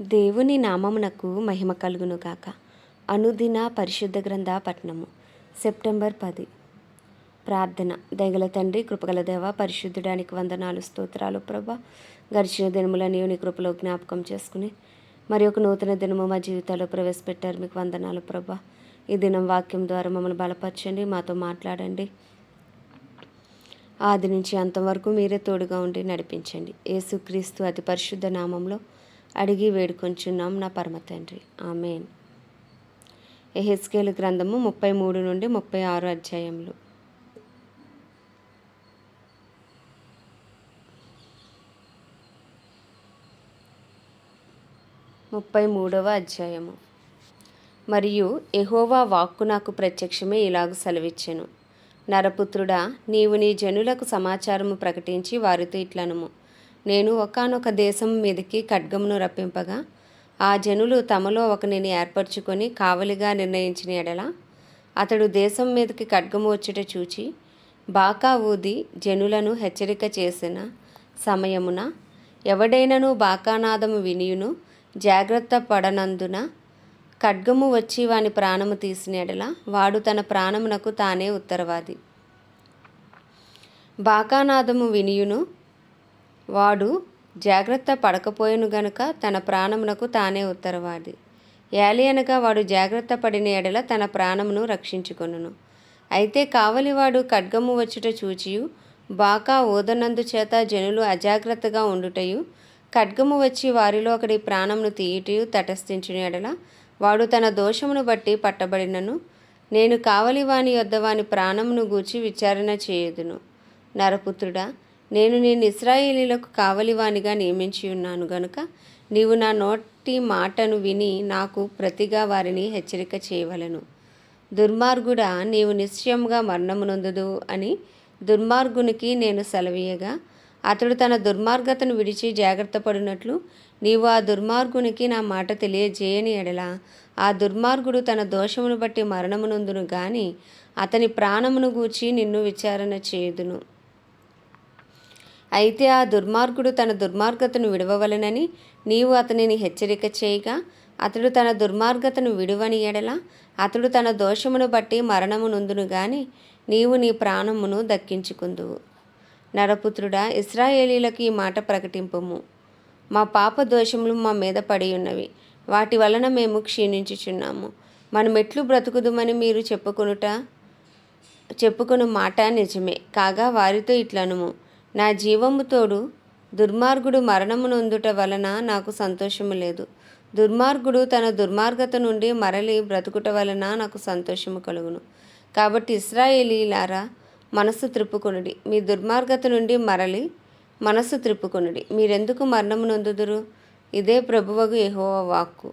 దేవుని నామమునకు మహిమ కలుగును గాక. అనుదిన పరిశుద్ధ గ్రంథ పట్నము సెప్టెంబర్ పది. ప్రార్థన. దయగల తండ్రి కృపగల దేవ పరిశుద్ధుడానికి వందనాలు స్తోత్రాలు ప్రభా. గడిచిన దినములని నీ కృపలో జ్ఞాపకం చేసుకుని మరి ఒక నూతన దినము మా జీవితాల్లో ప్రవేశపెట్టారు. మీకు వందనాలు ప్రభా. ఈ దినం వాక్యం ద్వారా మమ్మల్ని బలపరచండి మాతో మాట్లాడండి. ఆది నుంచి అంతం వరకు మీరే తోడుగా ఉండి నడిపించండి. యేసుక్రీస్తు అతి పరిశుద్ధ నామంలో అడిగి వేడుకొంచున్నాం నా పరమ తండ్రి. ఆమెన్. ఎహెస్కేల్ గ్రంథము ముప్పై మూడు నుండి ముప్పై ఆరు అధ్యాయములు. ముప్పై మూడవ అధ్యాయము. మరియు ఎహోవా వాక్కు నాకు ప్రత్యక్షమే ఇలాగ సెలవిచ్చెను. నరపుత్రుడా నీవు నీ జనులకు సమాచారము ప్రకటించి వారితో ఇట్లనము. నేను ఒకానొక దేశం మీదకి ఖడ్గమును రప్పింపగా ఆ జనులు తమలో ఒకనిని ఏర్పరచుకొని కావలిగా నిర్ణయించిన ఎడల అతడు దేశం మీదకి ఖడ్గము వచ్చుట చూచి బాకా ఊది జనులను హెచ్చరిక చేసిన సమయమున ఎవడైనను బాకానాదము వినియును జాగ్రత్త పడనందున ఖడ్గము వచ్చి వాని ప్రాణము తీసిన ఎడల వాడు తన ప్రాణమునకు తానే ఉత్తరవాది. బాకానాదము వినియును వాడు జాగ్రత్త పడకపోయెను గనుక తన ప్రాణమునకు తానే ఉత్తరవాది. ఏలియనగా వాడు జాగ్రత్త పడిన ఎడల తన ప్రాణమును రక్షించుకొనును. అయితే కావలివాడు ఖడ్గము వచ్చుట చూచియు బాకా ఓదనందు చేత జనులు అజాగ్రత్తగా ఉండుటయు ఖడ్గము వచ్చి వారిలో ఒకడి ప్రాణమును తీయుటయు తటస్థించిన ఎడల వాడు తన దోషమును బట్టి పట్టబడినను నేను కావలివాని యొద్ద వాని ప్రాణమును గూర్చి విచారణ చేయుదును. నరపుత్రుడా నేను నేను ఇస్రాయేలీలకు కావలివానిగా నియమించి ఉన్నాను గనుక నీవు నా నోటి మాటను విని నాకు ప్రతిగా వారిని హెచ్చరిక చేయవలను. దుర్మార్గుడా నీవు నిశ్చయముగా మరణమునందుదు అని దుర్మార్గునికి నేను సెలవీయగా అతడు తన దుర్మార్గతను విడిచి జాగ్రత్త పడినట్లు నీవు ఆ దుర్మార్గునికి నా మాట తెలియజేయని ఎడల ఆ దుర్మార్గుడు తన దోషమును బట్టి మరణమునందును గాని అతని ప్రాణమును గూర్చి నిన్ను విచారణ చేయుదును. అయితే ఆ దుర్మార్గుడు తన దుర్మార్గతను విడవవలనని నీవు అతనిని హెచ్చరిక చేయగా అతడు తన దుర్మార్గతను విడువని ఎడల అతడు తన దోషమును బట్టి మరణము నొందును గాని నీవు నీ ప్రాణమును దక్కించుకుందువు. నరపుత్రుడా ఇస్రాయేలీలకు ఈ మాట ప్రకటింపము. మా పాప దోషములు మా మీద పడి ఉన్నవి వాటి వలన మేము క్షీణించుచున్నాము. మనం ఎట్లు బ్రతుకుదుమని మీరు చెప్పుకొనుట చెప్పుకొను మాట నిజమే. కాగా వారితో ఇట్లనుము. నా జీవము తోడు దుర్మార్గుడు మరణమునొందుట వలన నాకు సంతోషము లేదు. దుర్మార్గుడు తన దుర్మార్గత నుండి మరలి బ్రతుకుట వలన నాకు సంతోషము కలుగును. కాబట్టి ఇస్రాయేలీలారా మనస్సు త్రిప్పుకొనుడి. మీ దుర్మార్గత నుండి మరలి మనస్సు త్రిప్పుకొనుడి. మీరెందుకు మరణము నొందుదురు? ఇదే ప్రభువగు యెహోవా వాక్కు.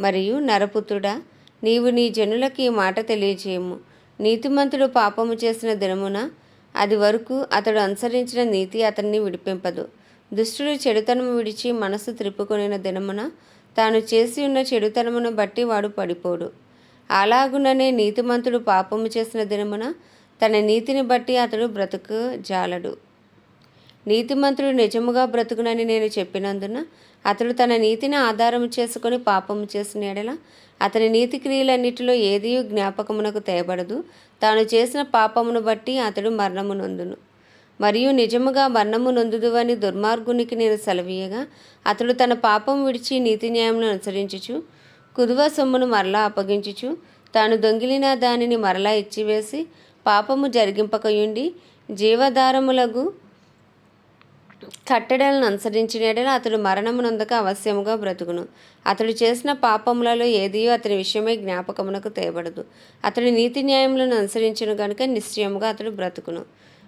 మరియు నరపుత్రుడా నీవు నీ జనులకి ఈ మాట తెలియజేయము నీతిమంతుడు పాపము చేసిన దినమున అది వరకు అతడు అనుసరించిన నీతి అతన్ని విడిపింపదు. దుష్టుడు చెడుతనము విడిచి మనసు త్రిప్పుకొనిన దినమున తాను చేసి ఉన్న చెడుతనమును బట్టి వాడు పడిపోడు. అలాగుననే నీతిమంతుడు పాపము చేసిన దినమున తన నీతిని బట్టి అతడు బ్రతుకు జాలడు. నీతిమంతుడు నిజముగా బ్రతుకునని నేను చెప్పినందున అతడు తన నీతిని ఆధారము చేసుకొని పాపము చేసిన ఎడల అతని నీతి క్రియలన్నిటిలో ఏదీ జ్ఞాపకమునకు తేబడదు. తాను చేసిన పాపమును బట్టి అతడు మరణము నొందును. మరియు నిజముగా మరణము నొందుదువని దుర్మార్గునికి నేను సెలవీయగా అతడు తన పాపం విడిచి నీతి న్యాయమును అనుసరించుచు కుదువ సొమ్మును మరలా అప్పగించుచు తాను దొంగిలిన దానిని మరలా ఇచ్చివేసి పాపము జరిగింపకయుండి జీవధారములకు కట్టడలను అనుసరించిన ఎడల అతడు మరణము అవశ్యముగా బ్రతుకును. అతడు చేసిన పాపములలో ఏదియో అతని విషయమై జ్ఞాపకమునకు తేబడదు. అతడు నీతి న్యాయములను అనుసరించను గనుక నిశ్చయముగా అతడు బ్రతుకును.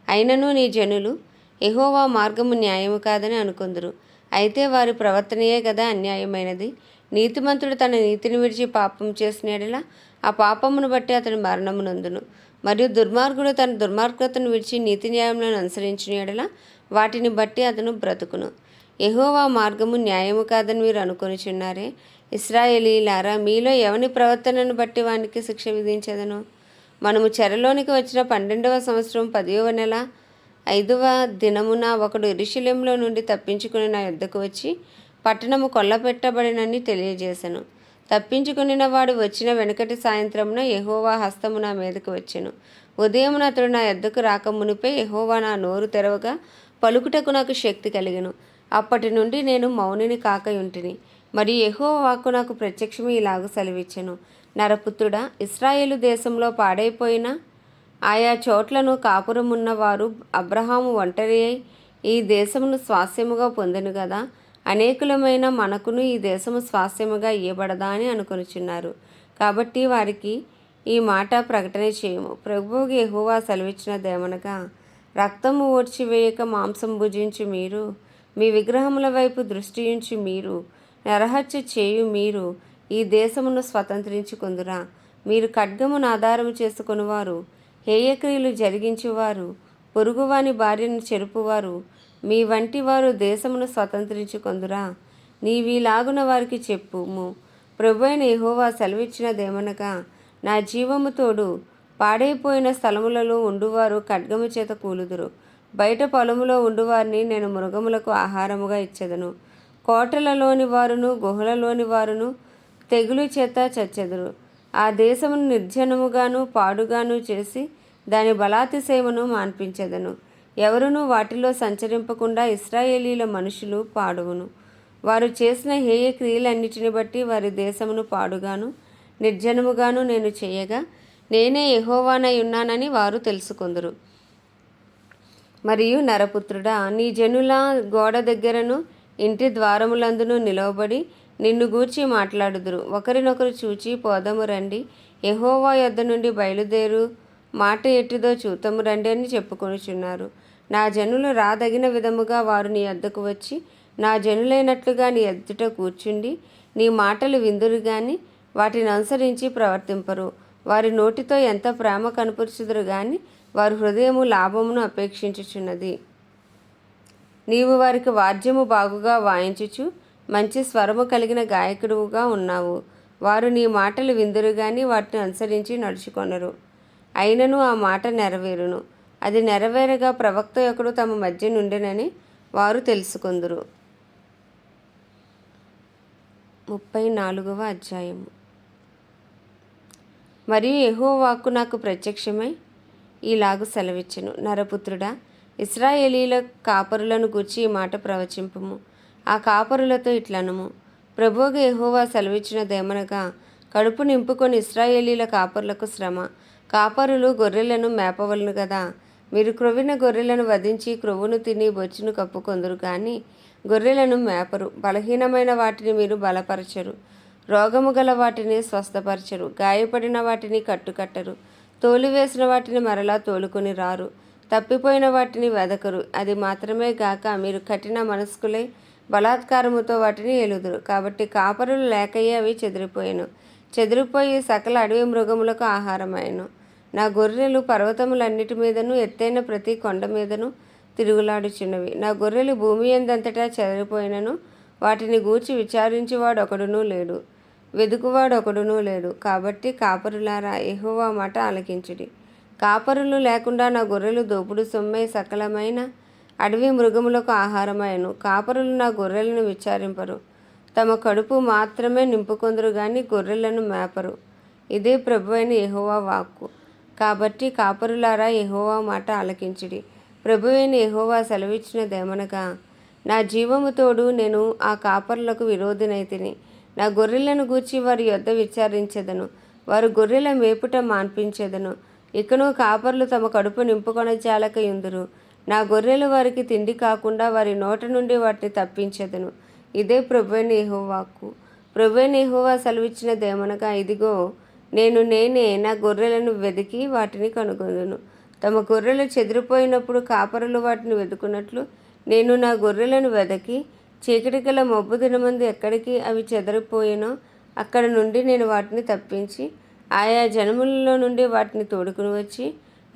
అయినను నీ జనులు ఎహోవా మార్గము న్యాయము కాదని అనుకుందరు. అయితే వారి ప్రవర్తనయే కదా అన్యాయమైనది. నీతిమంతుడు తన నీతిని విడిచి పాపం చేసిన ఆ పాపమును బట్టి అతడు మరణమునందును. మరియు దుర్మార్గుడు తన దుర్మార్గతను విడిచి నీతి న్యాయములను అనుసరించిన ఎడల వాటిని బట్టి అతను బ్రతుకును. ఎహోవా మార్గము న్యాయము కాదని మీరు అనుకొనిచున్నారే. ఇస్రాయేలీలారా మీలో ఎవని ప్రవర్తనను బట్టి వానికి శిక్ష విధించదను? మనము చెరలోనికి వచ్చిన పన్నెండవ సంవత్సరం పదివ నెల ఐదవ దినమున ఒకడు ఇరుషులెంలో నుండి తప్పించుకుని నా యొద్దకు వచ్చి పట్టణము కొల్లపెట్టబడినని తెలియజేశాను తప్పించుకునిన వాడు వచ్చిన వెనుకటి సాయంత్రమున ఎహోవా హస్తము నా మీదకు వచ్చెను. ఉదయమున అతడు నా ఎద్దకు రాక ఎహోవా నా నోరు తెరవగా పలుకుటకు నాకు శక్తి కలిగను. అప్పటి నుండి నేను మౌనిని కాకయుంటిని. మరి ఎహో వాక్కు నాకు ప్రత్యక్షమే ఇలాగ సెలవిచ్చెను. నరపుత్రుడా ఇస్రాయేలు దేశంలో పాడైపోయిన ఆయా చోట్లను కాపురమున్నవారు అబ్రహాము ఒంటరి అయి ఈ దేశమును స్వాస్యముగా పొందెను కదా అనేకులమైన మనకును ఈ దేశము స్వాస్యముగా ఇవ్వబడదా అని అనుకునిచున్నారు. కాబట్టి వారికి ఈ మాట ప్రకటన చేయము. ప్రభువుకి ఎహోవా సెలవిచ్చినదేమనగా రక్తము ఓడ్చివేయక మాంసం భుజించి మీరు. మీ విగ్రహముల వైపు దృష్టి ఉంచి మీరు. నరహత్య చేయు మీరు. ఈ దేశమును స్వతంత్రించుకుందురా మీరు ఖడ్గమును ఆధారము చేసుకునివారు. హేయక్రియలు జరిగించేవారు. పొరుగువాని భార్యను చెరుపువారు. మీ వంటి వారు దేశమును స్వతంత్రించుకొందురా నీవీలాగున వారికి చెప్పుము. ప్రభు అయిన యెహోవా సెలవిచ్చినదేమనగా నా జీవము తోడు పాడైపోయిన స్థలములలో ఉండువారు ఖడ్గము చేత కూలుదురు. బయట పొలములో ఉండువారిని నేను మృగములకు ఆహారముగా ఇచ్చెదను. కోటలలోని వారును గుహలలోని వారును తెగులు చేత చచ్చెదరు. ఆ దేశమును నిర్జనముగాను పాడుగాను చేసి దాని బలాతిశయమును మాన్పించెదను. ఎవరునూ వాటిలో సంచరింపకుండా ఇస్రాయేలీల మనుషులు పాడువును. వారు చేసిన హేయ క్రియలన్నిటిని బట్టి వారి దేశమును పాడుగాను నిర్జనముగాను నేను చేయగా నేనే యహోవానై ఉన్నానని వారు తెలుసుకుందరు. మరియు నరపుత్రుడా నీ జనుల గోడ దగ్గరను ఇంటి ద్వారములందును నిలవబడి నిన్ను గూర్చి మాట్లాడుదురు. ఒకరినొకరు చూచి పోదము రండి. యహోవా యొద్ద నుండి బయలుదేరు మాట ఎట్టిదో చూతము రండి అని చెప్పుకొనుచున్నారు. నా జనులు రాదగిన విధముగా వారు నీ వద్దకు వచ్చి నా జనులైనట్లుగా నీ ఎదుట కూర్చుండి నీ మాటలు విందురు గాని వాటిని అనుసరించి ప్రవర్తింపరు. వారి నోటితో ఎంత ప్రేమ కనపరుచుదురు గాని వారి హృదయము లాభమును అపేక్షించుచున్నది. నీవు వారికి వాద్యము బాగుగా వాయించుచు మంచి స్వరము కలిగిన గాయకుడుగా ఉన్నావు. వారు నీ మాటలు విందురు గాని వాటిని అనుసరించి నడుచుకొనరు. అయినను ఆ మాట నెరవేరును. అది నెరవేరగా ప్రవక్త ఒకడు తమ మధ్య నుండినని వారు తెలుసుకుందరు. ముప్పై నాలుగవ అధ్యాయము. మరియు యెహోవా వాక్కు నాకు ప్రత్యక్షమై ఈలాగు సెలవిచ్చెను. నరపుత్రుడా ఇస్రాయేలీల కాపరులను గూర్చి ఈ మాట ప్రవచింపము. ఆ కాపరులతో ఇట్లనము. ప్రభువుగా యెహోవా సెలవిచ్చినదేమనగా కడుపు నింపుకొని ఇస్రాయేలీల కాపరులకు శ్రమ. కాపరులు గొర్రెలను మేపవలను కదా మీరు క్రొవ్విన గొర్రెలను వధించి క్రొవ్వును తిని బొచ్చును కప్పుకొందురు కానీ గొర్రెలను మేపరు. బలహీనమైన వాటిని మీరు బలపరచరు. రోగము గల వాటిని స్వస్థపరచరు గాయపడిన వాటిని కట్టుకట్టరు తోలివేసిన వాటిని మరలా తోలుకొని రారు తప్పిపోయిన వాటిని వెదకరు. అది మాత్రమే గాక మీరు కఠిన మనస్కులై బలాత్కారముతో వాటిని ఎలుదురు కాబట్టి కాపరులు లేకయ్యే అవి చెదిరిపోయాను. చెదిరిపోయి సకల అడవి మృగములకు ఆహారమాయను నా గొర్రెలు పర్వతములన్నిటి మీదను ఎత్తైన ప్రతి కొండ మీదను తిరుగులాడుచున్నవి. నా గొర్రెలు భూమి ఎందంతటా చెదిరిపోయినను వాటిని గూర్చి విచారించువాడు ఒకడునూ లేడు. వెదుకువాడు ఒకడునూ లేడు. కాబట్టి కాపరులారా ఎహోవా మాట ఆలకించుడి. కాపరులు లేకుండా నా గొర్రెలు దోపుడు సొమ్మే సకలమైన అడవి మృగములకు ఆహారమాయను కాపరులు నా గొర్రెలను విచారింపరు. తమ కడుపు మాత్రమే నింపుకొందరు గాని గొర్రెలను మేపరు. ఇదే ప్రభు అయిన ఎహోవా వాక్కు. కాబట్టి కాపరులారా ఎహోవా మాట ఆలకించుడి. ప్రభు అయిన యెహోవా సెలవిచ్చినదేమనగా నా జీవము తోడు నేను ఆ కాపరులకు విరోధినైతిని నా గొర్రెలను గూర్చి వారి యొద్ద విచారించెదను. వారు గొర్రెల మేపుట మాన్పించెదను. ఇకను కాపర్లు తమ కడుపు నింపుకొన జాలకయుందురు. నా గొర్రెలు వారికి తిండి కాకుండా వారి నోట నుండి వాటిని తప్పించెదను. ఇదే ప్రభువైన యెహోవాకు. ప్రభువైన యెహోవా సెలవిచ్చినదేమనగా ఇదిగో నేను నేనే నా గొర్రెలను వెతికి వాటిని కనుగొందును. తమ గొర్రెలు చెదిరిపోయినప్పుడు కాపరులు వాటిని వెతుకున్నట్లు నేను నా గొర్రెలను వెదకి చీకటి గల మబ్బు దినమందు ఎక్కడికి అవి చెదరిపోయినో అక్కడ నుండి నేను వాటిని తప్పించి ఆయా జనములలో నుండి వాటిని తోడుకుని వచ్చి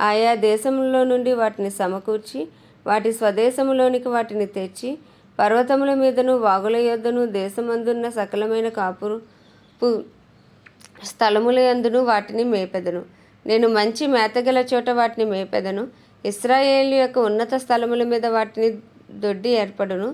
ఆయా దేశములలో నుండి వాటిని సమకూర్చి వాటి స్వదేశములోనికి వాటిని తెచ్చి పర్వతముల మీదను వాగుల యొద్దను దేశమందున్న సకలమైన కాపురుపు స్థలముల యందును వాటిని మేపెదను. నేను మంచి మేతగల చోట వాటిని మేపెదను. ఇస్రాయేల్ యొక్క ఉన్నత స్థలముల మీద వాటిని దొడ్డి ఏర్పడును.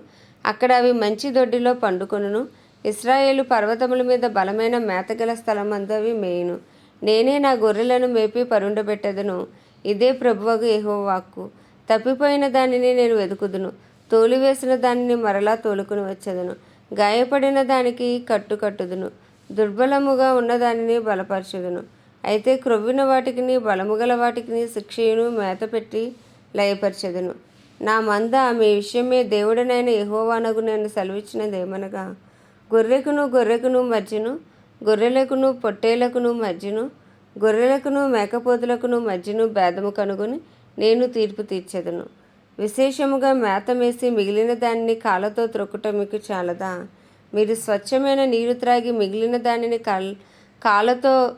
అక్కడ అవి మంచి దొడ్డిలో పండుకొనును. ఇస్రాయేలు పర్వతముల మీద బలమైన మేతగల స్థలమందు అవి మేయును. నేనే నా గొర్రెలను మేపి పరుండబెట్టెదను. ఇదే ప్రభువకు ఏహో వాక్కు తప్పిపోయిన దానిని నేను వెతుకుదును తోలివేసిన దానిని మరలా తోలుకుని వచ్చేదను. గాయపడిన దానికి కట్టు కట్టుదును. దుర్బలముగా ఉన్న దానిని బలపరచుదును. అయితే క్రొవ్విన వాటికిని బలముగల వాటికిని శిక్షయును మేత పెట్టి లయపరచెదను. నా మంద మీ విషయమే దేవుడనైన యహోవానగు నేను సెలవిచ్చినదేమనగా? గొర్రెకును గొర్రెకును మధ్యను గొర్రెలకును పొట్టేలకును మధ్యను గొర్రెలకును మేకపోతులకును మధ్యను భేదము కనుగొని నేను తీర్పు తీర్చెదను. విశేషముగా మేత మేసి మిగిలిన దానిని కాళ్ళతో త్రొక్కుట మీకు చాలదా? మీరు స్వచ్ఛమైన నీరు త్రాగి మిగిలిన దానిని కల్ కాళ్ళతో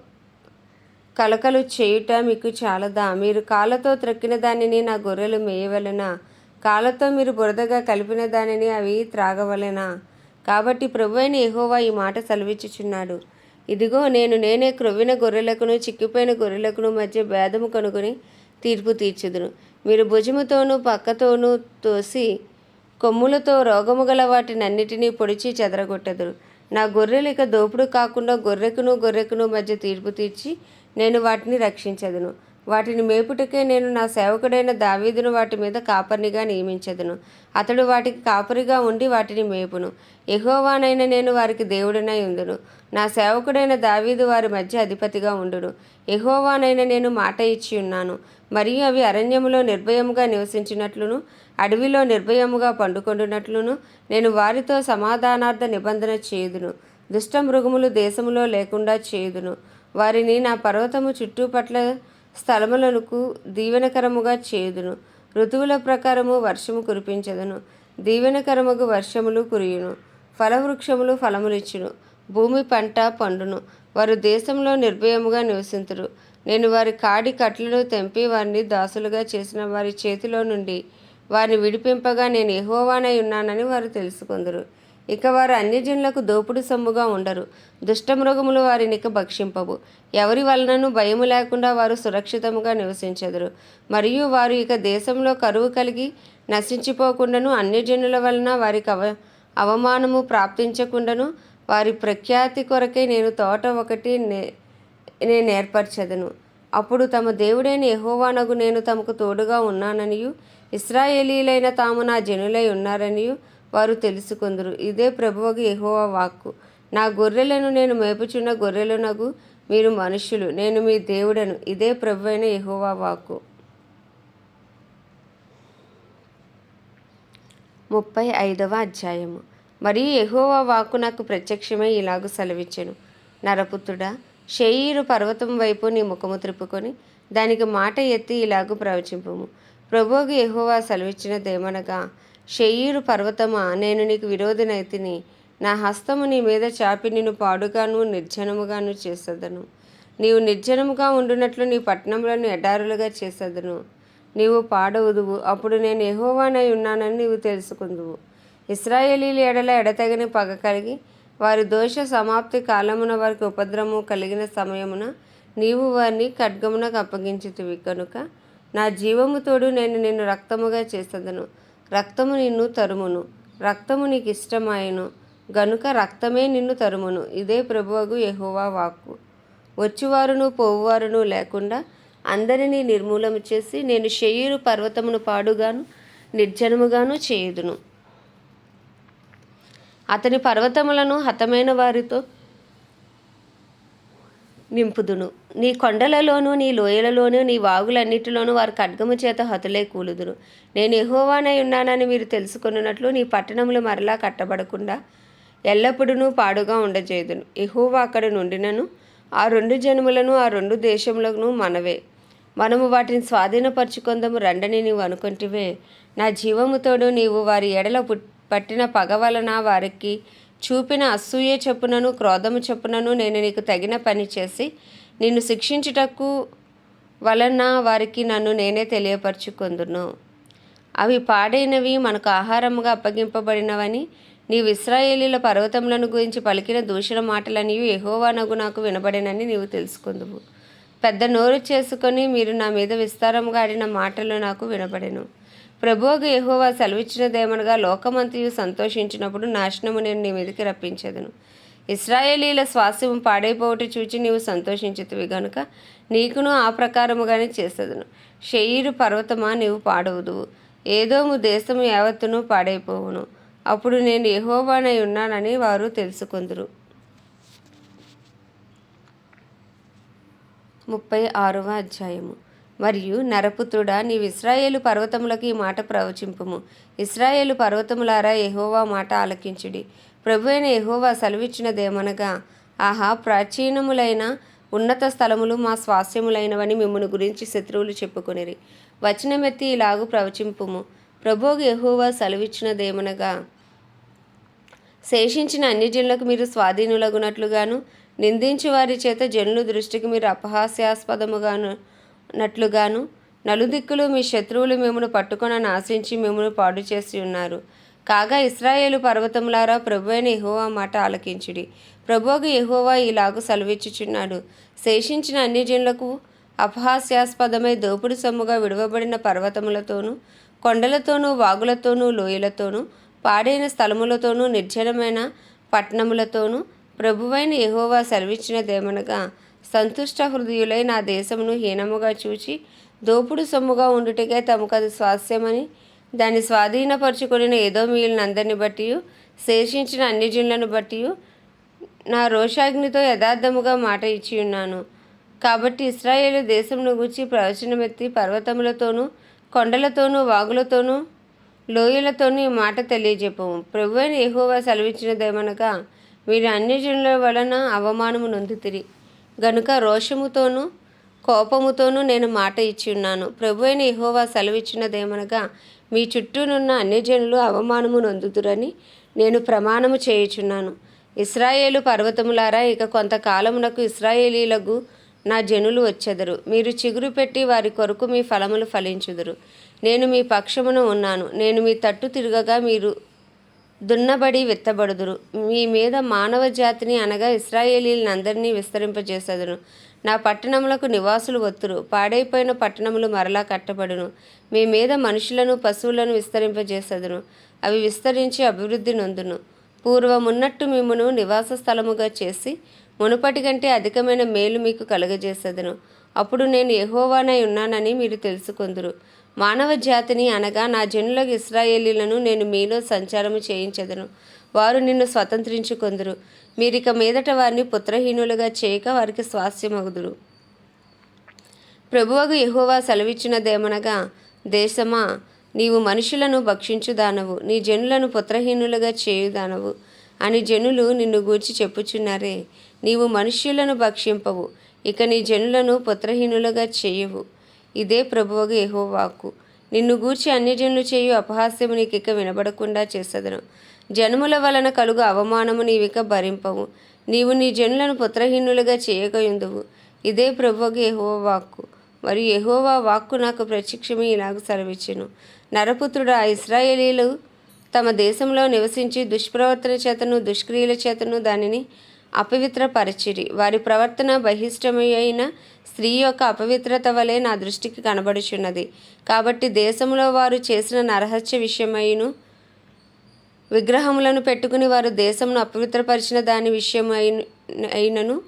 కలకలు చేయుట మీకు చాలదా? మీరు కాళ్ళతో త్రొక్కిన దానిని నా గొర్రెలు మేయవలనా? కాళ్ళతో మీరు బురదగా కలిపిన దానిని అవి త్రాగవలెనా? కాబట్టి ప్రభు అయిన యెహోవా ఈ మాట సెలవిచ్చుచున్నాడు. ఇదిగో నేను నేనే క్రొవ్విన గొర్రెలకును చిక్కిపోయిన గొర్రెలకును మధ్య భేదము కనుగొని తీర్పు తీర్చుదును. మీరు భుజముతోనూ పక్కతోనూ తోసి కొమ్ములతో రోగము గల వాటినన్నిటినీ పొడిచి చెదరగొట్టెదరు. నా గొర్రెలు ఇక దోపుడు కాకుండా గొర్రెకును గొర్రెకును మధ్య తీర్పు తీర్చి నేను వాటిని రక్షించదును. వాటిని మేపుటకే నేను నా సేవకుడైన దావీదును వాటి మీద కాపరినిగా నియమించదును. అతడు వాటికి కాపరిగా ఉండి వాటిని మేపును. యెహోవానైన నేను వారికి దేవుడనై ఉందును నా సేవకుడైన దావీదు వారి మధ్య అధిపతిగా ఉండును. యెహోవానైన నేను మాట ఇచ్చి ఉన్నాను. మరియు అవి అరణ్యములో నిర్భయముగా నివసించినట్లును అడవిలో నిర్భయముగా పండుకొండునట్లును నేను వారితో సమాధానార్థ నిబంధన చేయుదును. దుష్ట మృగములు దేశములో లేకుండా చేయుదును. వారిని నా పర్వతము చుట్టుపట్ల స్థలములకు దీవెనకరముగా చేయుదును. ఋతువుల ప్రకారము వర్షము కురిపించదును. దీవెనకరముగు వర్షములు కురియును. ఫలవృక్షములు ఫలములిచ్చును. భూమి పంట పండును. వారు దేశంలో నిర్భయముగా నివసింతురు. నేను వారి కాడి కట్లను తెంపి వారిని దాసులుగా చేసిన వారి చేతిలో నుండి వారిని విడిపింపగా నేను ఎహోవానై ఉన్నానని వారు తెలుసుకుందరు. ఇక వారు అన్యజనులకు దోపుడు సొమ్ముగా ఉండరు. దుష్టమృగములు వారిని ఇక భక్షింపవు. ఎవరి వలనను భయము లేకుండా వారు సురక్షితముగా నివసించెదరు. మరియు వారు ఇక దేశంలో కరువు కలిగి నశించిపోకుండాను అన్యజనుల వలన వారికి అవ అవమానము ప్రాప్తించకుండాను వారి ప్రఖ్యాతి కొరకై నేను తోట ఒకటి నే నేను ఏర్పరచదను. అప్పుడు తమ దేవుడైన యహోవానగు నేను తమకు తోడుగా ఉన్నాననియు ఇస్రాయేలీలైన తాము నా జనులై ఉన్నారనియు వారు తెలుసుకుందరు. ఇదే ప్రభువకు ఎహోవా వాక్కు. నా గొర్రెలను నేను మేపుచున్న గొర్రెలనగు మీరు మనుష్యులు. నేను మీ దేవుడను. ఇదే ప్రభువైన ఎహోవా వాక్కు. ముప్పై ఐదవ అధ్యాయము. మరియు ఎహోవా వాక్కు నాకు ప్రత్యక్షమై ఇలాగు సెలవిచ్చెను. నరపుత్రుడా షెయీరు పర్వతం వైపు నీ ముఖము త్రిప్పుకొని దానికి మాట ఎత్తి ఇలాగు ప్రవచింపము. ప్రభువుకు ఎహోవా సెలవిచ్చినదేమనగా షెయీరు పర్వతమా? నేను నీకు విరోధినైతిని. నా హస్తము నీ మీద చాపి నిన్ను పాడుగాను నిర్జనముగాను చేసేదను. నీవు నిర్జనముగా ఉండునట్లు నీ పట్టణములను ఎడారులుగా చేసేదను. నీవు పాడవుదువు. అప్పుడు నేను ఎహోవానై ఉన్నానని నీవు తెలుసుకుందువు. ఇస్రాయేలీల ఎడల ఎడతెగని పగ కలిగి వారి దోష సమాప్తి కాలమున వారికి ఉపద్రవము కలిగిన సమయమున నీవు వారిని ఖడ్గమునకు అప్పగించితివి కనుక నా జీవము తోడు నేను నిన్ను రక్తముగా చేసేదను. రక్తము నిన్ను తరుమును. రక్తము నీకు ఇష్టమాయను గనుక రక్తమే నిన్ను తరుమును. ఇదే ప్రభువగు యెహోవా వాక్కు. వచ్చువారును పోవువారును లేకుండా అందరినీ నిర్మూలము చేసి నేను షెయ్యూరు పర్వతమును పాడుగాను నిర్జనముగాను చేయుదును. అతని పర్వతములను హతమైన వారితో నింపుదును. నీ కొండలలోనూ నీ లోయలలోనూ నీ వాగులన్నిటిలోనూ వారు ఖడ్గము చేత హతులే కూలుదురు. నేను ఎహోవానై ఉన్నానని మీరు తెలుసుకున్నట్లు నీ పట్టణములు మరలా కట్టబడకుండా ఎల్లప్పుడూ పాడుగా ఉండజేయుదును. ఎహోవా అక్కడ నుండినను ఆ రెండు జనములను ఆ రెండు దేశములను మనవే. మనము వాటిని స్వాధీనపరచుకుందాము రండని నీవు అనుకుంటివే. నా జీవముతోడు నీవు వారి ఎడల పట్టిన పగ వలన వారికి చూపిన అసూయ చెప్పునను క్రోధము చెప్పునను నేను నీకు తగిన పని చేసి నిన్ను శిక్షించుటకు వలన వారికి నన్ను నేనే తెలియపరచుకుందును. అవి పాడైనవి మనకు ఆహారముగా అప్పగింపబడినవని నీవు ఇస్రాయేలీల పర్వతములను గురించి పలికిన దూషణ మాటలనియు ఎహోవానగు నాకు వినబడినని నీవు తెలుసుకుందువు. పెద్ద నోరు చేసుకొని మీరు నా మీద విస్తారముగా ఆడిన మాటలు నాకు వినబడెను. ప్రభువుకు యహోవా సెలవిచ్చినదేమనగా లోకమంతయు సంతోషించినప్పుడు నాశనము నేను నీ మీదకి రప్పించదును. ఇస్రాయేలీల స్వాస్యము పాడైపోవట చూచి నీవు సంతోషించుతువి గనుక నీకును ఆ ప్రకారముగానే చేసేదను. షెయిరు పర్వతమా నీవు పాడవదు ఏదోము దేశము యావత్తును పాడైపోవును. అప్పుడు నేను యహోవానై ఉన్నానని వారు తెలుసుకుందురు. ముప్పై ఆరవ అధ్యాయము. మరియు నరపుత్రుడా నీవు ఇస్రాయేలు పర్వతములకు ఈ మాట ప్రవచింపుము. ఇస్రాయేలు పర్వతములారా ఎహోవా మాట ఆలకించుడి. ప్రభు అయిన ఎహోవా సెలవిచ్చినదేమనగా ఆహా ప్రాచీనములైన ఉన్నత స్థలములు మా స్వాస్యములైనవని మిమ్మల్ని గురించి శత్రువులు చెప్పుకొనిరి. వచనమెత్తి ఇలాగు ప్రవచింపుము. ప్రభువు ఎహోవా సెలవిచ్చినదేమనగా శేషించిన అన్ని జనులకు మీరు స్వాధీనులగునట్లుగాను నిందించి వారి చేత జనుల దృష్టికి మీరు అపహాస్యాస్పదముగాను నట్లుగాను నలుదిక్కులు మీ శత్రువులు మిమ్మను పట్టుకొని ఆశించి మిమ్మను పాడు చేసి ఉన్నారు. కాగా ఇస్రాయేలు పర్వతములారా ప్రభు అయిన యహోవా మాట ఆలకించుడి. ప్రభువుకు యహోవా ఇలాగు సెలవిచ్చుచున్నాడు. శేషించిన అన్ని జనులకు అపహాస్యాస్పదమై దోపుడు సొమ్ముగా విడవబడిన పర్వతములతోనూ కొండలతోనూ వాగులతోనూ లోయలతోనూ పాడైన స్థలములతోనూ నిర్జనమైన పట్టణములతోనూ ప్రభువైన యహోవా సెలవిచ్చినదేమనగా సంతుష్ట హృదయులై నా దేశమును హీనముగా చూచి దోపుడు సొమ్ముగా ఉండుటకే తమకు అది స్వాస్యమని దాన్ని స్వాధీనపరుచుకొనిన ఏదో మిగిలినందరిని బట్టి శేషించిన అన్యజనులను బట్టి నా రోషాగ్నితో యథార్థముగా మాట ఇచ్చి ఉన్నాను కాబట్టి ఇస్రాయేలు దేశంను గూర్చి ప్రవచనమెత్తి పర్వతములతోనూ కొండలతోనూ వాగులతోనూ లోయలతోనూ ఈ మాట తెలియజెప్పము. ప్రభు అయిన యెహోవా సెలవిచ్చినదేమనగా మీరు అన్యజనుల వలన అవమానము నొందుతిరి. గనుక రోషముతోనూ కోపముతోనూ నేను మాట ఇచ్చి ఉన్నాను ప్రభు అయిన ఇహోవా సెలవిచ్చినదేమనగా మీ చుట్టూనున్న అన్యజనులు అవమానము నొందుతురని నేను ప్రమాణము చేయుచున్నాను. ఇస్రాయేలు పర్వతములారా ఇక కొంతకాలమునకు ఇస్రాయేలీలకు నా జనులు వచ్చెదరు. మీరు చిగురు పెట్టి వారి కొరకు మీ ఫలములు ఫలించుదురు. నేను మీ పక్షమున ఉన్నాను. నేను మీ తట్టు తిరగగా మీరు దున్నబడి విత్తబడుదురు. మీ మీద మానవ జాతిని అనగా ఇస్రాయేలీలందరినీ విస్తరింపజేసెదను. నా పట్టణములకు నివాసులు వత్తురు పాడైపోయిన పట్టణములు మరలా కట్టబడును. మీ మీద మనుషులను పశువులను విస్తరింపజేసెదను. అవి విస్తరించి అభివృద్ధి నొందును. పూర్వమున్నట్టు మిమ్మును నివాస స్థలముగా చేసి మునుపటి కంటే అధికమైన మేలు మీకు కలుగజేసెదను. అప్పుడు నేను ఎహోవానై ఉన్నానని మీరు తెలుసుకుందరు. మానవ జాతిని అనగా నా జనులకు ఇస్రాయేలీలను నేను మీలో సంచారము చేయించదను. వారు నిన్ను స్వతంత్రించుకొందురు. మీరిక మీదట వారిని పుత్రహీనులుగా చేయక వారికి స్వాస్థ్యమగుదురు. ప్రభువగు యహోవా సెలవిచ్చినదేమనగా దేశమా నీవు మనుషులను భక్షించుదానవు నీ జనులను పుత్రహీనులుగా చేయుదానవు అని జనులు నిన్ను గూర్చి చెప్పుచున్నారే. నీవు మనుష్యులను భక్షింపవు ఇక నీ జనులను పుత్రహీనులుగా చేయవు. ఇదే ప్రభువగు యెహోవాకు. నిన్ను గూర్చి అన్యజనులు చేయు అపహాస్యము నీకిక వినబడకుండా చేసదను. జనముల వలన కలుగు అవమానము నీవిక భరింపవు. నీవు నీ జనులను పుత్రహీనులుగా చేయకయుందువు ఇదే ప్రభువగు యెహోవా వాక్కు మరియు ఎహోవా వాక్కు నాకు ప్రత్యక్షమే ఇలాగ సెలవిచ్చెను. నరపుత్రుడు ఆ ఇస్రాయేలీలు తమ దేశంలో నివసించి దుష్ప్రవర్తన చేతను దుష్క్రియల చేతను దానిని అపవిత్రపరచిరి వారి ప్రవర్తన బహిష్టమైన స్త్రీ యొక్క అపవిత్రత వలె నా దృష్టికి కనబడుచున్నది. కాబట్టి దేశంలో వారు చేసిన నరహత్య విషయమైను విగ్రహములను పెట్టుకుని వారు దేశమును అపవిత్రపరిచిన దాని విషయమైన అయినను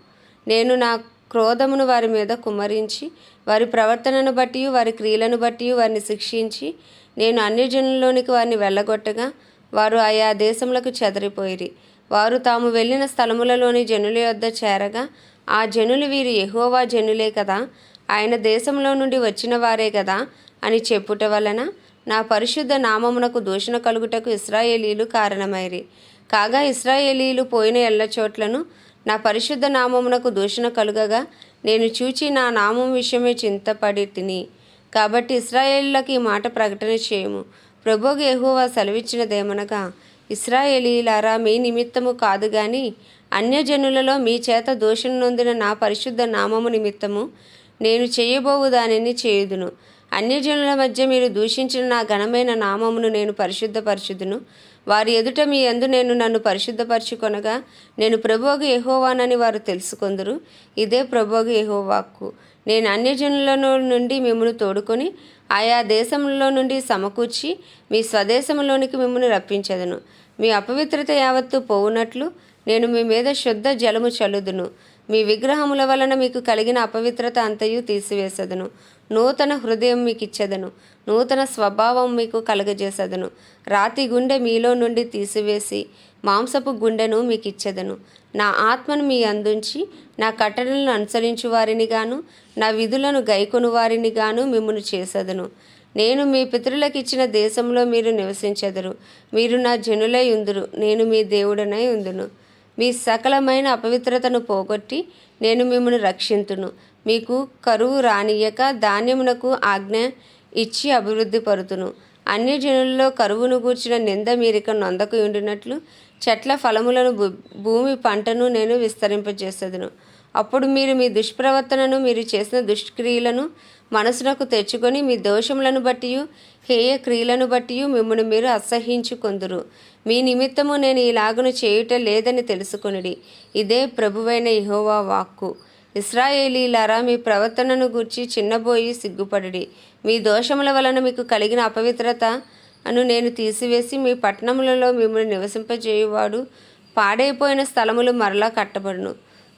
నేను నా క్రోధమును వారి మీద కుమ్మరించి వారి ప్రవర్తనను బట్టి వారి క్రియలను బట్టి వారిని శిక్షించి నేను అన్ని జనుల్లోనికి వారిని వెళ్ళగొట్టగా వారు ఆయా దేశములకు చెదరిపోయిరి. వారు తాము వెళ్ళిన స్థలములలోని జనుల యొద్ద చేరగా ఆ జనులు వీరు ఎహోవా జనులే కదా ఆయన దేశంలో నుండి వచ్చిన వారే కదా అని చెప్పుట వలన నా పరిశుద్ధ నామమునకు దూషణ కలుగుటకు ఇస్రాయేలీలు కారణమైరి. కాగా ఇస్రాయేలీలు పోయిన ఎల్ల చోట్లను నా పరిశుద్ధ నామమునకు దూషణ కలుగగా నేను చూచి నా నామం విషయమే చింతపడి తిని. కాబట్టి ఇస్రాయేలీలకు ఈ మాట ప్రకటన చేయము. ప్రభువు ఎహోవా సెలవిచ్చినదేమనగా ఇస్రాయేలీలారా మీ నిమిత్తము కాదు గాని అన్యజనులలో మీ చేత దోషం నొందిన నా పరిశుద్ధ నామము నిమిత్తము నేను చేయబోవు దానిని చేయుదును. అన్యజనుల మధ్య మీరు దూషించిన నా ఘనమైన నామమును నేను పరిశుద్ధపరచుదును. వారి ఎదుట మీ ఎందు నేను నన్ను పరిశుద్ధపరచుకొనగా నేను ప్రభువుగు యహోవానని వారు తెలుసుకుందరు. ఇదే ప్రభోగ యహోవాక్కు. నేను అన్యజనుల నుండి మిమ్మల్ని తోడుకొని ఆయా దేశంలో నుండి సమకూర్చి మీ స్వదేశంలోనికి మిమ్మల్ని రప్పించదను. మీ అపవిత్రత యావత్తు పోవునట్లు నేను మీ మీద శుద్ధ జలము చల్లుదును. మీ విగ్రహముల వలన మీకు కలిగిన అపవిత్రత అంతయు తీసివేసదను. నూతన హృదయం మీకు ఇచ్చెదను నూతన స్వభావం మీకు కలుగజేసదను. రాతి గుండె మీలో నుండి తీసివేసి మాంసపు గుండెను మీకు ఇచ్చెదను నా ఆత్మను మీ అందుంచి నా కట్టడలను అనుసరించు వారిని గాను నా విధులను గైకొను వారిని గాను మిమ్మల్ని చేసెదను. నేను మీ పితరులకు ఇచ్చిన దేశంలో మీరు నివసించెదరు. మీరు నా జనులై ఉందురు. నేను మీ దేవుడనై ఉందును. మీ సకలమైన అపవిత్రతను పోగొట్టి నేను మిమ్మల్ని రక్షింతును. మీకు కరువు రానియక ధాన్యమునకు ఆజ్ఞ ఇచ్చి అభివృద్ధి పరుతును. అన్ని జనుల్లో కరువును గూర్చిన నింద మీరిక నొందకు ఉండినట్లు చెట్ల ఫలములను భూ- భూమి పంటను నేను విస్తరింపజేసేదను. అప్పుడు మీరు మీ దుష్ప్రవర్తనను మీరు చేసిన దుష్క్రియలను మనసునకు తెచ్చుకొని మీ దోషములను బట్టి హేయ క్రియలను బట్టి మిమ్మల్ని మీరు అసహించుకొందురు మీ నిమిత్తము నేను ఇలాగను చేయుట లేదని తెలుసుకునుడి. ఇదే ప్రభువైన ఇహోవా వాక్కు. ఇస్రాయేలీలారా మీ ప్రవర్తనను గూర్చి చిన్నబోయి సిగ్గుపడుడి. మీ దోషముల వలన మీకు కలిగిన అపవిత్రత అను నేను తీసివేసి మీ పట్టణములలో మిమ్మల్ని నివసింపజేయువాడు. పాడైపోయిన స్థలములు మరలా కట్టబడును.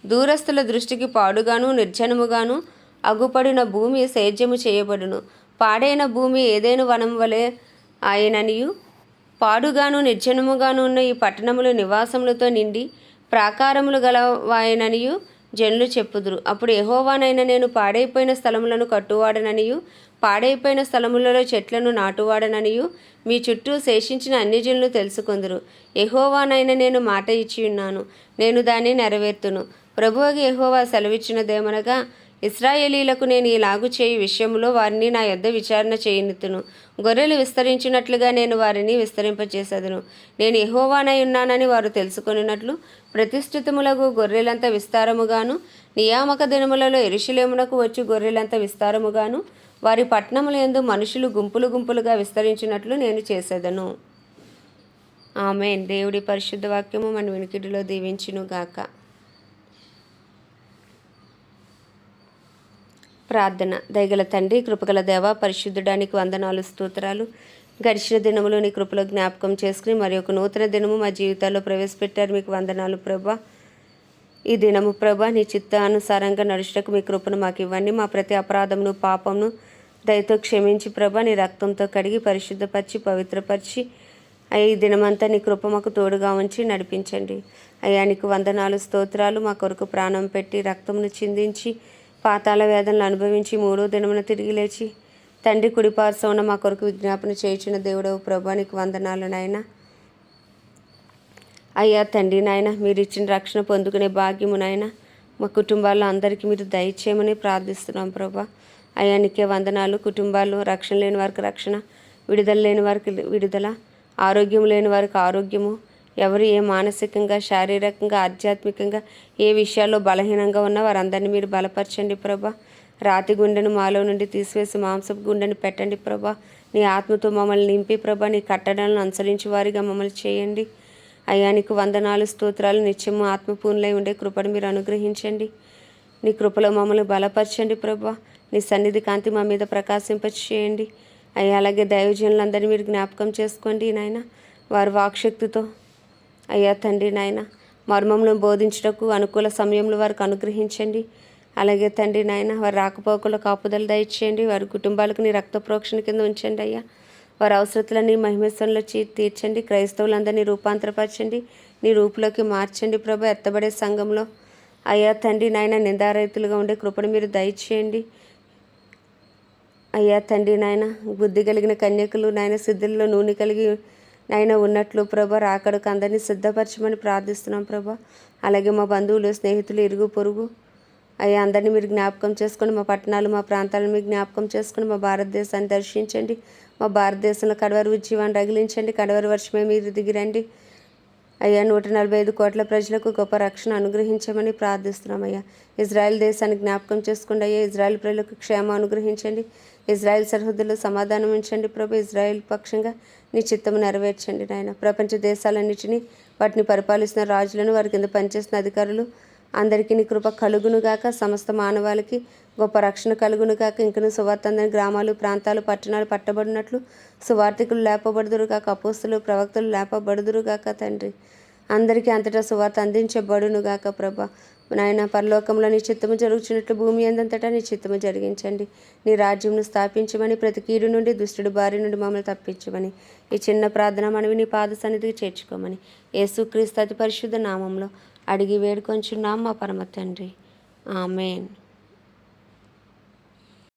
దూరస్తుల దృష్టికి పాడుగాను నిర్జనముగాను అగుపడిన భూమి సేద్యము చేయబడును. పాడైన భూమి ఏదైనా వనం వలె ఆయననియు పాడుగాను నిర్జనముగాను ఉన్న ఈ పట్టణములు నివాసములతో నిండి ప్రాకారములు గలవాయననియు జనులు చెప్పుదురు. అప్పుడు ఎహోవానైనా నేను పాడైపోయిన స్థలములను కట్టువాడననియు పాడైపోయిన స్థలములలో చెట్లను నాటువాడననియు మీ చుట్టూ శేషించిన అన్ని జనులు తెలుసుకొందురు. యెహోవానైన నేను మాట ఇచ్చి ఉన్నాను నేను దాన్ని నెరవేర్తును. ప్రభువుకి ఎహోవా సెలవిచ్చినదేమనగా ఇస్రాయేలీలకు నేను ఇలాగు చేయి విషయంలో వారిని నా యొద్ద విచారణ చేయనిత్తును గొర్రెలు విస్తరించినట్లుగా నేను వారిని విస్తరింపచేసేదను. నేను ఎహోవానై ఉన్నానని వారు తెలుసుకొనినట్లు ప్రతిష్ఠితములకు గొర్రెలంత విస్తారముగాను నియామక దినములలో ఎరుషులేమునకు వచ్చి గొర్రెలంత విస్తారముగాను వారి పట్టణముల యందు మనుషులు గుంపులు గుంపులుగా విస్తరించినట్లు నేను చేసేదను. ఆమె దేవుడి పరిశుద్ధ వాక్యము మన వినికిడిలో దీవించును గాక ప్రార్థన. దయగల తండ్రి కృపగల దేవ పరిశుద్ధుడానికి వందనాలు స్తోత్రాలు. గడిచిన దినములు నీ కృపలో జ్ఞాపకం చేసుకుని మరి ఒక నూతన దినము మా జీవితాల్లో ప్రవేశపెట్టారు మీకు వందనాలు ప్రభా. ఈ దినము ప్రభా నీ చిత్తానుసారంగా నడుచుటకు మీ కృపను మాకు ఇవ్వండి. మా ప్రతి అపరాధమును పాపమును దయతో క్షమించి ప్రభా నీ రక్తంతో కడిగి పరిశుద్ధపరిచి పవిత్రపరిచి అయ్యా ఈ దినమంతా నీ కృప మాకు తోడుగా ఉంచి నడిపించండి. అయ్యా నీకు వందనాలు స్తోత్రాలు మా కొరకు ప్రాణం పెట్టి రక్తమును చిందించి పాతాల వేదనలు అనుభవించి మూడో దినమున తిరిగి లేచి తండ్రి కుడిపార్సవున మా కొరకు విజ్ఞాపన చేయించిన దేవుడవు ప్రభానికి వందనాలు నాయన. అయ్యా తండ్రి నాయన మీరు ఇచ్చిన రక్షణ పొందుకునే భాగ్యము నాయన. మా కుటుంబాల్లో అందరికీ మీరు దయచేయమని ప్రార్థిస్తున్నాం ప్రభా. అయ్యా నీకే వందనాలు. కుటుంబాలు రక్షణ లేని వారికి రక్షణ విడుదల లేని వారికి విడుదల ఆరోగ్యం లేని వారికి ఆరోగ్యము ఎవరు ఏ మానసికంగా శారీరకంగా ఆధ్యాత్మికంగా ఏ విషయాల్లో బలహీనంగా ఉన్నా వారందరినీ మీరు బలపరచండి ప్రభా. రాతి గుండెను మాలో నుండి తీసివేసి మాంసపు గుండెను పెట్టండి ప్రభా. నీ ఆత్మతో మమ్మల్ని నింపి ప్రభా. నీ కట్టడాలను అనుసరించి వారిగా మమ్మల్ని చేయండి. అయానికి వందనాలు స్తోత్రాలు నిత్యము ఆత్మపూర్ణులై ఉండే కృపను మీరు అనుగ్రహించండి. నీ కృపలో మమ్మల్ని బలపరచండి ప్రభా. నీ సన్నిధి కాంతి మా మీద ప్రకాశింపచేయండి. అయ్యా అలాగే దైవజనులందరినీ మీరు జ్ఞాపకం చేసుకోండి నాయన. వారి వాక్శక్తితో అయ్యా తండ్రి నాయన మర్మములను బోధించుటకు అనుకూల సమయంలో వారికి అనుగ్రహించండి. అలాగే తండ్రి నాయన వారి రాకపోకల కాపుదలు దయచేయండి. వారి కుటుంబాలకు నీ రక్త ప్రోక్షణ కింద ఉంచండి అయ్యా. వారి అవసరతలన్నీ మహిమేశ్వరంలో చీ తీర్చండి. క్రైస్తవులందరినీ రూపాంతరపరచండి. నీ రూపులోకి మార్చండి ప్రభు ఎత్తబడే సంఘంలో. అయ్యా తండ్రి నాయన నిందారైతులుగా ఉండే కృపను మీరు దయచేయండి. అయ్యా తండ్రి నాయన బుద్ధి కలిగిన కన్యకులు నాయన సిద్ధుల్లో నూనె కలిగి నాయన ఉన్నట్లు ప్రభా రాకడకు అందరినీ సిద్ధపరచమని ప్రార్థిస్తున్నాం ప్రభా. అలాగే మా బంధువులు స్నేహితులు ఇరుగు పొరుగు అయ్యా అందరినీ మీరు జ్ఞాపకం చేసుకొని మా పట్టణాలు మా ప్రాంతాలను మీరు జ్ఞాపకం చేసుకొని మా భారతదేశాన్ని దర్శించండి. మా భారతదేశంలో కడవరి ఉద్యమాన్ని రగిలించండి. కడవరి వర్షమే మీరు దిగిరండి. అయ్యా నూట నలభై ఐదు కోట్ల ప్రజలకు గొప్ప రక్షణ అనుగ్రహించమని ప్రార్థిస్తున్నాం అయ్యా ఇజ్రాయెల్ దేశాన్ని జ్ఞాపకం చేసుకోండి అయ్యా ఇజ్రాయెల్ ప్రజలకు క్షేమ అనుగ్రహించండి. ఇజ్రాయెల్ సరిహద్దుల్లో సమాధానం ఉంచండి ప్రభు ఇజ్రాయెల్ పక్షంగా నీ చిత్తము నెరవేర్చండి నాయన. ప్రపంచ దేశాలన్నిటినీ వాటిని పరిపాలిస్తున్న రాజులను వారి కింద పనిచేస్తున్న అధికారులు అందరికీ నీ కృప కలుగునుగాక. సమస్త మానవాళికి గొప్ప రక్షణ కలుగును కాక ఇంకను సువార్త అందని గ్రామాలు ప్రాంతాలు పట్టణాలు పట్టబడినట్లు సువార్థికులు లేపబడుదురు కాక అపోస్తులు ప్రవక్తలు లేపబడుదురుగాక తండ్రి. అందరికీ అంతటా సువార్త అందించబడునుగాక ప్రభ. నాయన పరలోకంలో నీ చిత్తము జరుగుచున్నట్లు భూమి అందంతటా నీ చిత్తము జరిగించండి. నీ రాజ్యంను స్థాపించమని ప్రతి కీడు నుండి దుష్టుడు భార్య నుండి మమ్మల్ని తప్పించమని ఈ చిన్న ప్రార్థన మనవి నీ పాద సన్నిధికి చేర్చుకోమని యేసుక్రీస్తు అతి పరిశుద్ధ నామంలో అడిగి వేడుకొంచున్నాం మా పరమ తండ్రి. ఆమెన్.